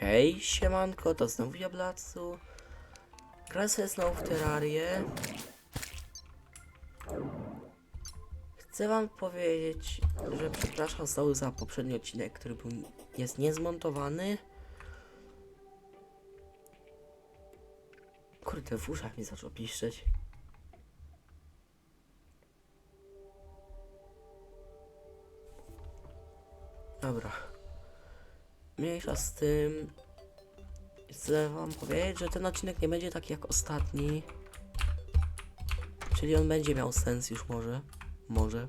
Hej, siemanko, to znowu ja Blacu. Gra sobie znowu w Terrarię. Chcę wam powiedzieć, że przepraszam znowu za poprzedni odcinek, który był, jest niezmontowany. Kurde, w uszach mi zaczął piszczeć. Mniejsza z tym. Chcę wam powiedzieć, że ten odcinek nie będzie taki jak ostatni. Czyli on będzie miał sens już może. Może.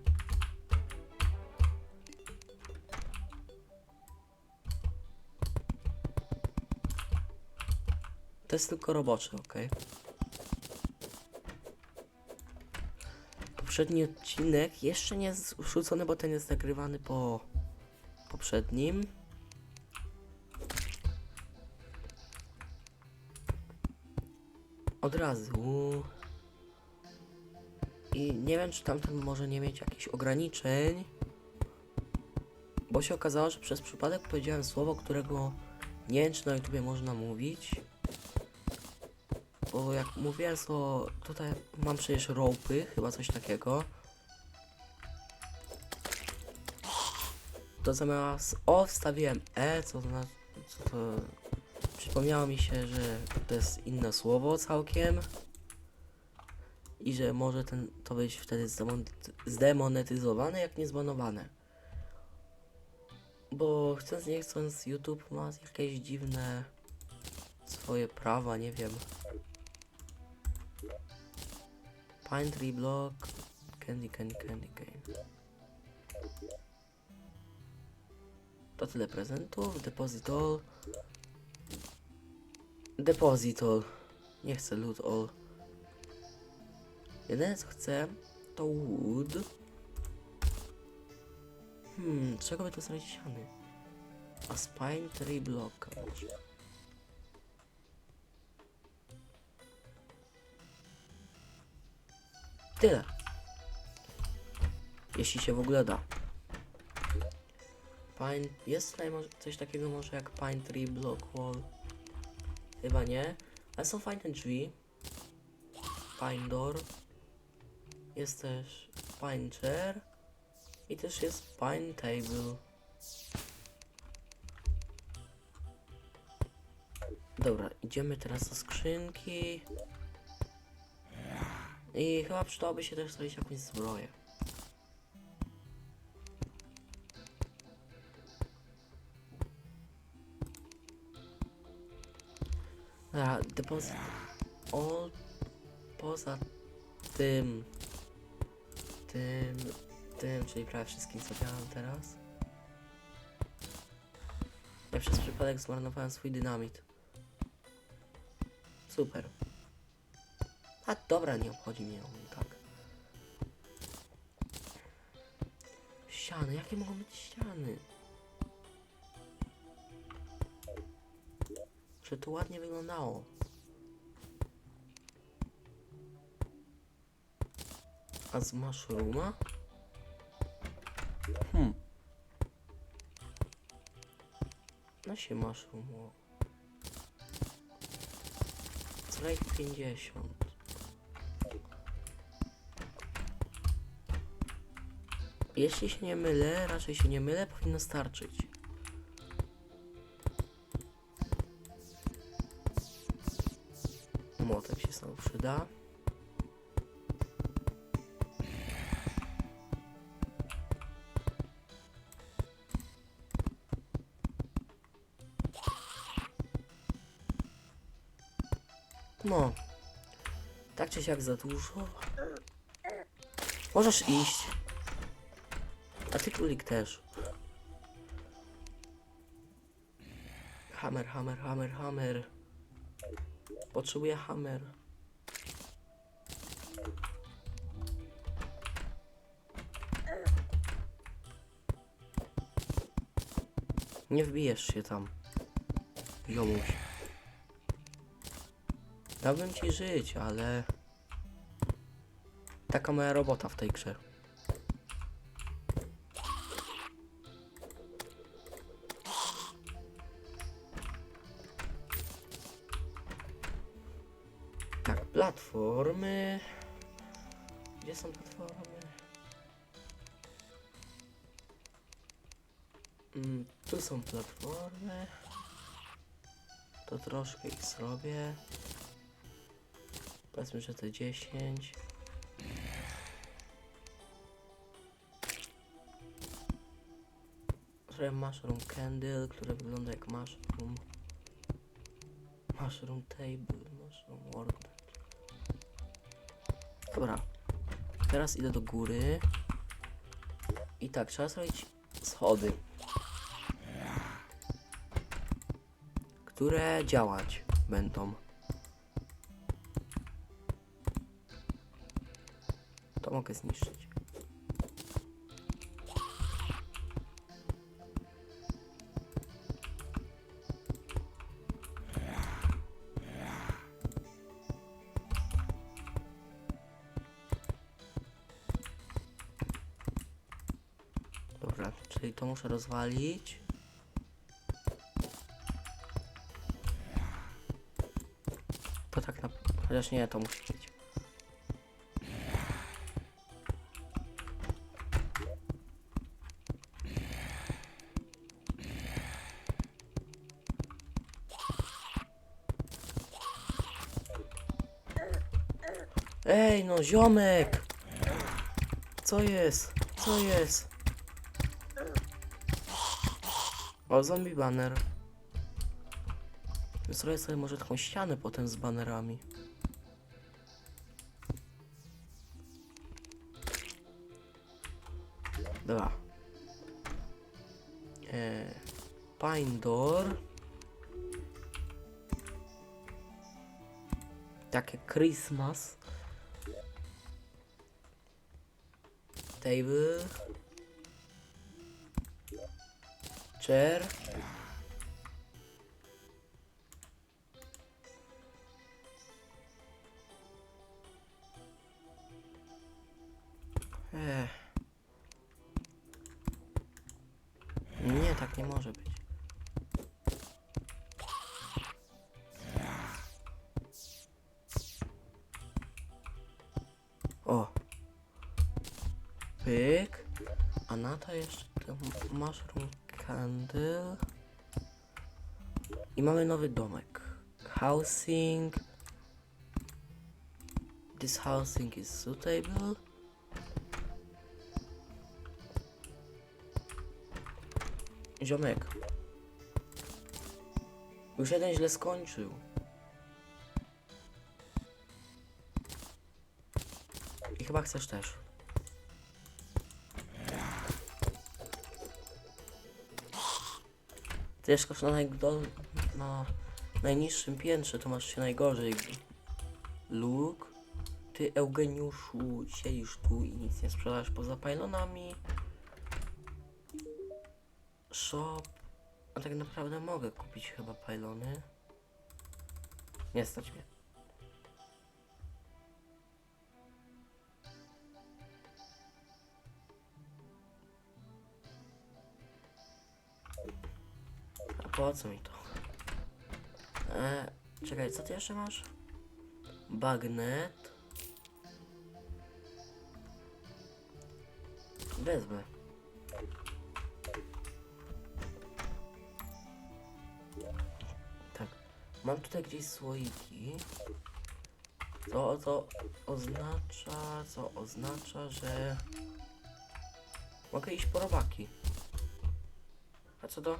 To jest tylko roboczy, ok? Poprzedni odcinek jeszcze nie jest wrzucony, bo ten jest nagrywany po poprzednim. Od razu. I nie wiem, czy tamten może nie mieć jakichś ograniczeń. Bo się okazało, że przez przypadek powiedziałem słowo, którego nie wiem, czy na YouTubie można mówić. Bo jak mówiłem słowo, tutaj mam przecież ropy, chyba coś takiego. To zamiast O wstawiłem E, co to, na, co to Przypomniało mi się, że to jest inne słowo całkiem. I że może ten, to być wtedy zdemon- zdemonetyzowane, jak nie zbanowane. Bo chcąc nie chcąc, YouTube ma jakieś dziwne swoje prawa, nie wiem. Pine Tree Block, Candy, Candy, Candy Cane. To tyle prezentów, Deposit All. Deposit all. Nie chcę loot all. Jedyne co chcę to wood. Hmm, czego by to zrobić ściany? A spine tree block. Tyle. Jeśli się w ogóle da. Pine... Jest tutaj coś takiego może jak pine tree block wall. Chyba nie. Ale są fajne drzwi. Pine door. Jest też pine chair. I też jest pine table. Dobra, idziemy teraz do skrzynki. I chyba przydałoby się też zrobić jakąś zbroję. Dobra, depozyt. O, poza tym, tym, tym, czyli prawie wszystkim co miałem teraz. Ja przez przypadek zmarnowałem swój dynamit. Super. A dobra, nie obchodzi mnie on tak. Ściany, jakie mogą być ściany? Że to ładnie wyglądało. A z mushrooma? Hmm. No się mushroom. Slide 50. Jeśli się nie mylę, raczej się nie mylę, powinno starczyć. Przyda. No. Tak czy siak za dużo. Możesz iść. A ty królik też. Hammer, hammer, hammer, hammer. Potrzebuję hammer. Nie wbijesz się tam. Jomuś. Dałbym ci żyć, ale... Taka moja robota w tej grze. Są platformy. To troszkę ich zrobię. Powiedzmy, że te 10. Zrobię mushroom candle, które wygląda jak mushroom. Mushroom table, mushroom workbench. Dobra. Teraz idę do góry. I tak, trzeba zrobić schody. Które działać będą. To mogę zniszczyć. Dobra, czyli to muszę rozwalić. Chociaż nie, to musi być. Ej, no ziomek! Co jest? Co jest? O, zombie banner. Zrobię sobie może taką ścianę potem z banerami. Dobra. E, Pine door. Takie Christmas. Table. Chair. Nie, może być. O. Pyk. A na to jeszcze ten mushroom candle. I mamy nowy domek. Housing. This housing is suitable. Ziomek. Już jeden źle skończył. I chyba chcesz też. Ty mieszkasz na, na najniższym piętrze, to masz się najgorzej. Luke, ty Eugeniuszu siedzisz tu i nic nie sprzedasz poza pylonami. Tak naprawdę mogę kupić chyba pylony. Nie stać mnie. A po co mi to? E, czekaj, co ty jeszcze masz? Bagnet. Wezmę. Mam tutaj gdzieś słoiki. To, to oznacza, co oznacza, że mogę iść po robaki. A co do...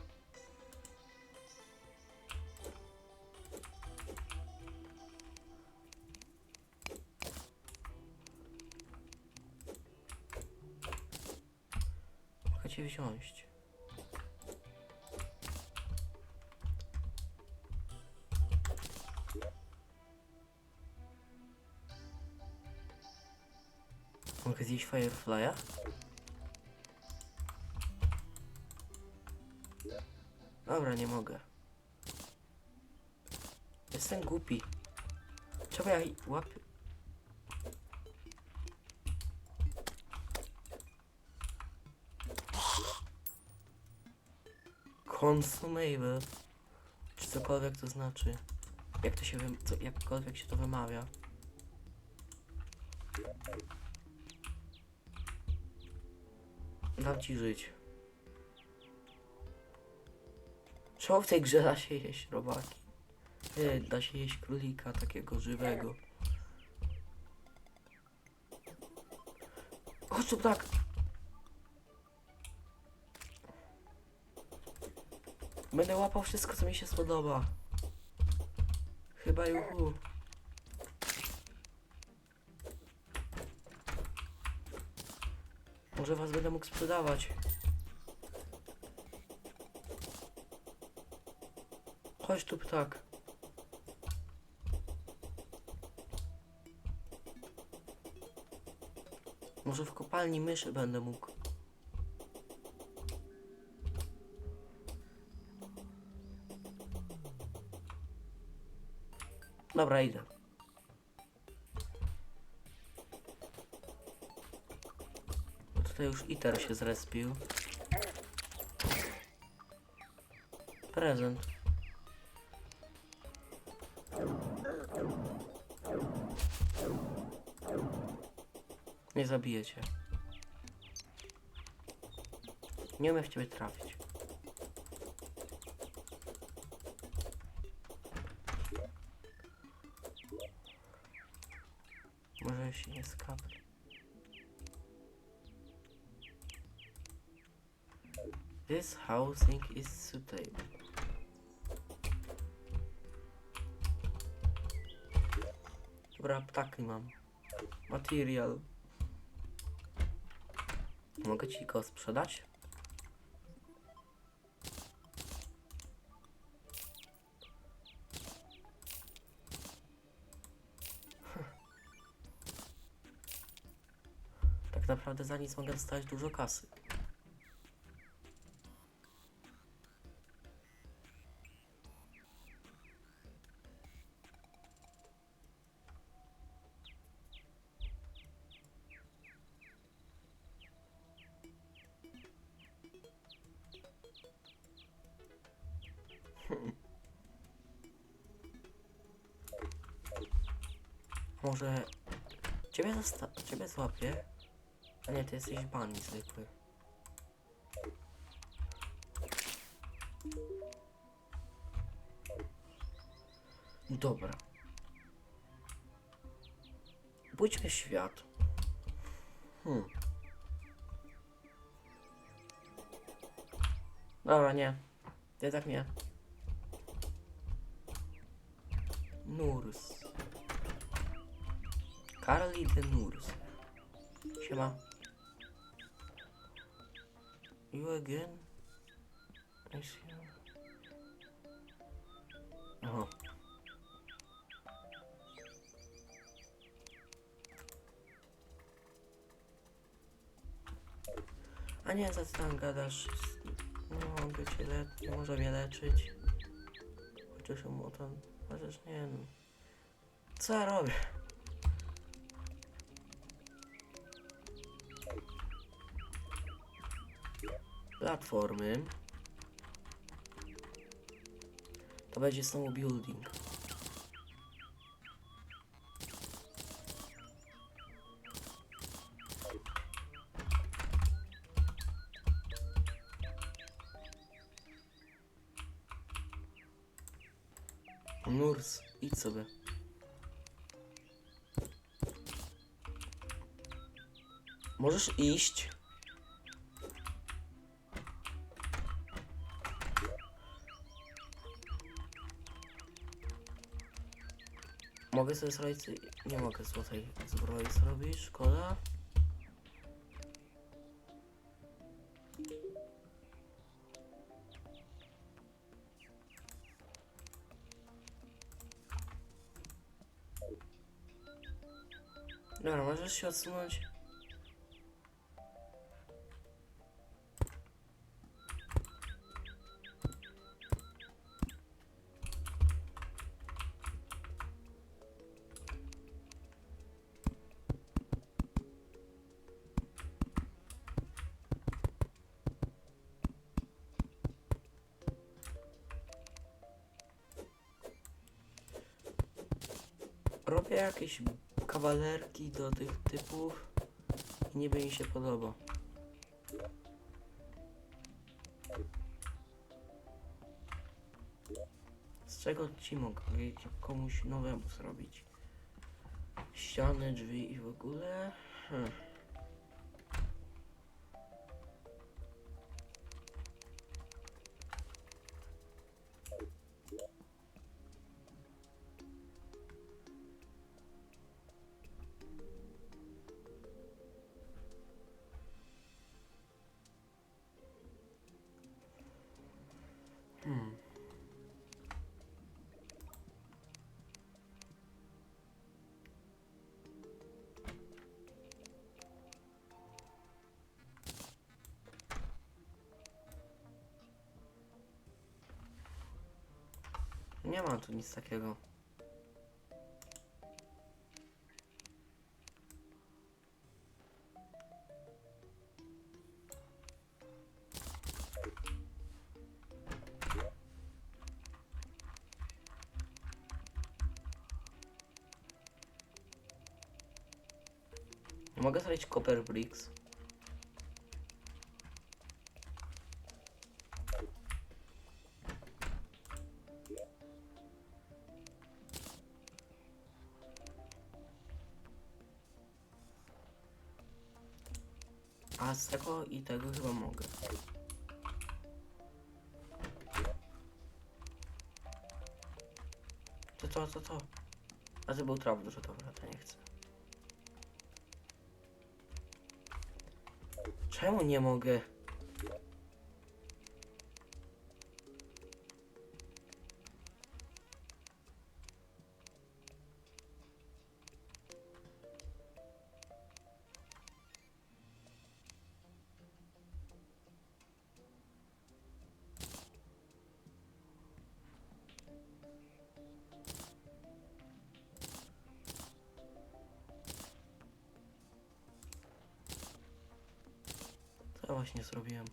Mogę cię wziąć. Mogę zjeść Firefly'a? Dobra, nie mogę. Jestem głupi. Czemu ja łapię? Consumable. Czy cokolwiek to znaczy? Jak to się wym... co, jakkolwiek się to wymawia. Dam ci żyć. Czemu w tej grze da się jeść robaki? Da się jeść królika takiego żywego. Chodź tu tak! Będę łapał wszystko, co mi się spodoba. Chyba juhu. Może was będę mógł sprzedawać. Chodź tu ptak. Może w kopalni myszy będę mógł. Dobra, idę. Tutaj już iter się zrespił. Prezent. Nie zabiję cię. Nie umiem w ciebie trafić. Może się nie skapnie. This housing is suitable. Dobra, ptaki mam. Material. Mogę ci go sprzedać? Tak naprawdę za nic mogę dostać dużo kasy. Zosta- ciebie złapię? A nie, ty jesteś bani zwykły. Dobra. Pójdźmy w świat. Hmm. Dobra, nie. Jednak nie. Nurs. De Nurs. Siema. You again? I see. Aha. A nie, za co tam gadasz? Nie mogę cię le- nie może mnie leczyć. Chociaż mu tam... Chociaż nie no. Co ja robię? Platformy. To będzie znowu building. Nurs, idź sobie. Możesz iść. Mogę sobie zrobić... Nie mogę złotej zbroi zrobić, szkoda. Dobra, możesz się odsunąć. Jakieś kawalerki do tych typów i niby mi się podoba. Z czego ci mogę komuś nowemu zrobić? Ściany, drzwi i w ogóle? Hmm. Nie ma tu nic takiego. Mogę zrobić copper bricks. Z tego i tego chyba mogę. To to, to, to. A to był traw dużo, dobra, to nie chcę. Czemu nie mogę? Właśnie zrobiłem?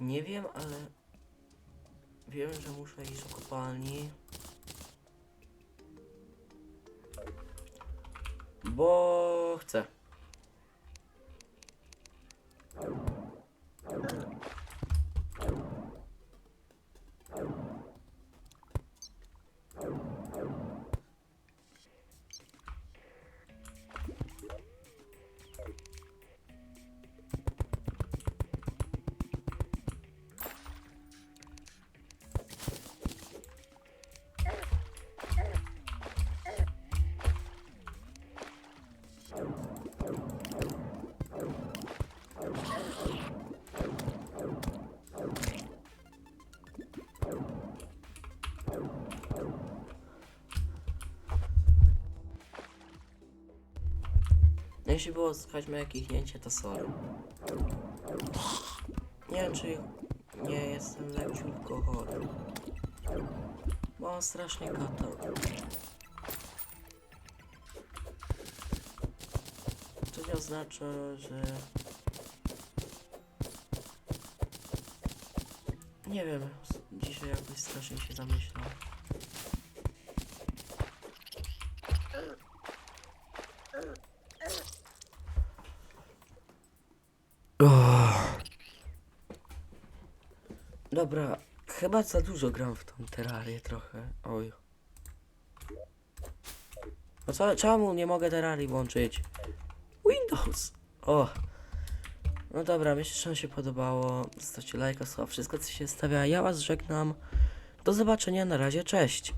Nie wiem, ale wiem, że muszę iść do kopalni. Bo chcę. Jeśli było słychać moje kichnięcie, to sorry. Nie wiem, czy nie jestem leciutko chory. Bo mam strasznie katar. To nie oznacza, że... Nie wiem, dzisiaj jakoś strasznie się zamyślam. Dobra, chyba za dużo gram w tą terrarię trochę. Oj. No co, czemu nie mogę terrarii włączyć? Windows! O! No dobra, myślę, że wam się podobało. Zostawcie lajka, słowa, wszystko co się stawia. Ja was żegnam. Do zobaczenia, na razie, cześć!